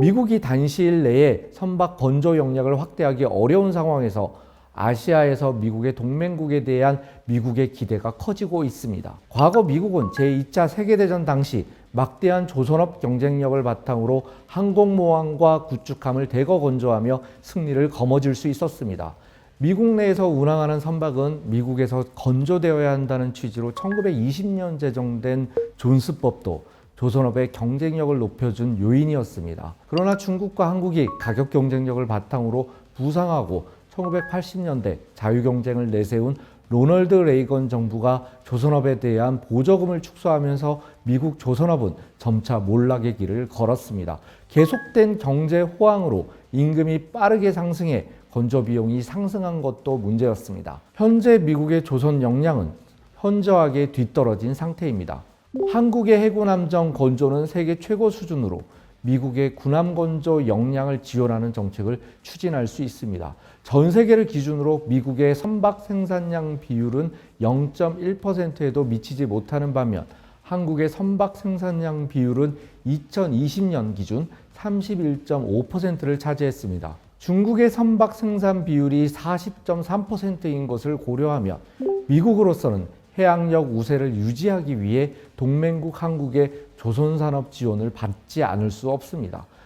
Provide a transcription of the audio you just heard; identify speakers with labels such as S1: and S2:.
S1: 미국이 단시일 내에 선박 건조 역량을 확대하기 어려운 상황에서 아시아에서 미국의 동맹국에 대한 미국의 기대가 커지고 있습니다. 과거 미국은 제2차 세계대전 당시 막대한 조선업 경쟁력을 바탕으로 항공모함과 구축함을 대거 건조하며 승리를 거머쥘 수 있었습니다. 미국 내에서 운항하는 선박은 미국에서 건조되어야 한다는 취지로 1920년 제정된 존스법도 조선업의 경쟁력을 높여준 요인이었습니다. 그러나 중국과 한국이 가격 경쟁력을 바탕으로 부상하고 1980년대 자유 경쟁을 내세운 로널드 레이건 정부가 조선업에 대한 보조금을 축소하면서 미국 조선업은 점차 몰락의 길을 걸었습니다. 계속된 경제 호황으로 임금이 빠르게 상승해 건조 비용이 상승한 것도 문제였습니다. 현재 미국의 조선 역량은 현저하게 뒤떨어진 상태입니다. 한국의 해군 함정 건조는 세계 최고 수준으로 미국의 군함 건조 역량을 지원하는 정책을 추진할 수 있습니다. 전 세계를 기준으로 미국의 선박 생산량 비율은 0.1%에도 미치지 못하는 반면 한국의 선박 생산량 비율은 2020년 기준 31.5%를 차지했습니다. 중국의 선박 생산 비율이 40.3%인 것을 고려하면 미국으로서는 해양력 우세를 유지하기 위해 동맹국 한국의 조선산업 지원을 받지 않을 수 없습니다.